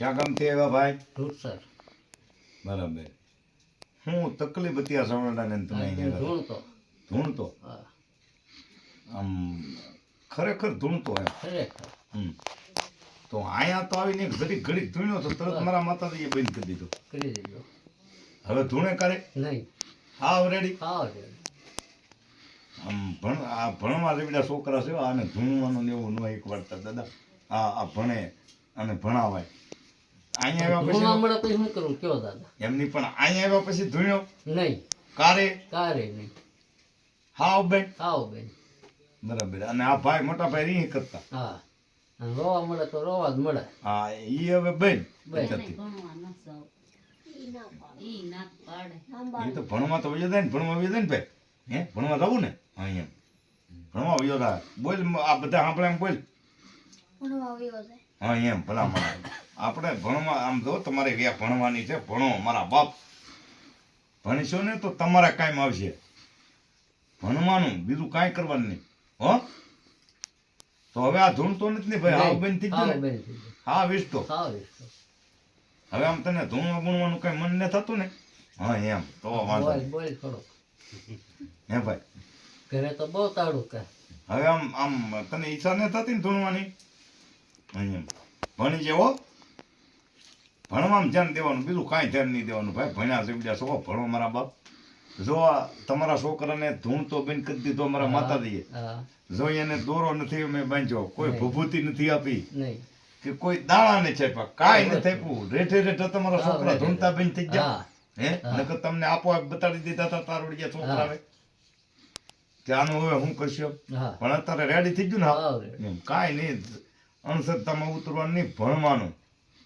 ક્યાં ગામથી આવ્યા ભાઈ? ધૂળસર બરાબર. હું તકલીફ હતી આ સવર્ણાને ને તમે અહીંયા તો. ધૂણતો આમ ખરેખર ધૂણતો એમ. ખરેખર. હમ. તો અહીંયા તો આવીને ઘડી ઘડીક ઘડીક ધૂણ્યો તો તરત મારા માતાજીએ બંધ કરી દીધો. કરી દીધો. હવે ધૂણે કરે? નહીં. હા રેડી ખાવ આમ ભણ આ ભણવા રેવડા છોકરા છે આને ધૂણવાનું ને એવું ન એક વાર્તા દાદા. આ આ ભણે અને ભણાવાય. અહીંયા ધૂણવા આવ્યા મળે પછી શું કરું? કયો દાદા. એમની પણ અહીંયા આવ્યા પછી ધૂણ્યો. નહીં. કારે? કારે નહીં. હાવ બેન. ખાવ બેન. બરાબર. અને આ ભાઈ મોટા ભાઈ રીહ કરતા. હા. રોવા મળે તો રોવા જ મળે. હા ઈ હવે બેન બેન. કરતી. ઈ ના પાડે. ઈ તો ભણવા તો વયો જાય ને ભણવા વયો જાય ને ભાઈ. હે ભણવા જવું ને? અહીંયા ભણવા વયો જાય બોલ આ બધા સાંભળે એમ બોલ. હા એમ ભલા માણસ. આપણે ભણવા આમ જો તમારે વ્યા ભણવાની છે ભણો મારા બાપ. ભણીશો ને તો તમારા કાંઈ આવશે. ભણવાનું બીજું કાંઈ કરવાનું નહીં. હો? તો હવે આ ધૂણતો નથી ને ભાઈ? હાવ બેન થઈ ગયું હા ખાવ હવે આમ તને ધૂણવા ગુણવાનું કઈ મન ન થતું ને? હા એમ. તો વાંધો બોલ થોડો. હે ભાઈ? ઘરે તો બહુ તાળું કે. હવે આમ આમ તને ઈચ્છા ન થતી ને ધૂણવાની? એમ. ભણી જેવો ભણવામાં ધ્યાન દેવાનું બીજું કાંઈ ધ્યાન નહીં દેવાનું. ભાઈ ભણ્યા છે બીજા શું? ભણો મારા બાપ. જો તમારા છોકરાને ધૂણતો બેન કરી દીધો મારા માતાજીએ. જો એને દોરો નથી મેં બાંધ્યો કોઈ ભૂભૂતિ નથી આપી. કે કોઈ દાણા નથી આપ્યા કાંઈ નથી આપ્યું. રેઠે રેઠે તમારા છોકરા ધૂણતા બેન થઈ ગયા. હે. નકર તમને આપોઆપ બતાડી દીધા હતા તારોડિયા છોકરાએ. કે આનું હવે હું કરશો? પણ અત્યારે રેડી થઈ ગયું ને કાંઈ નહીં. અણસરતામાં ઉતરવાનું નહીં ભણવાનું.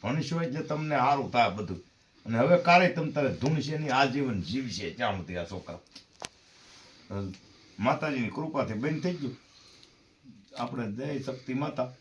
ભણશો એટલે તમને સારું થાય બધું. અને હવે કારે તમ તારે ધૂણશે નહીં આજીવન જીવશે ત્યાં સુધી આ છોકરા. માતાજીની કૃપાથી બંધ થઈ ગયું. આપણે જય શક્તિ માતા.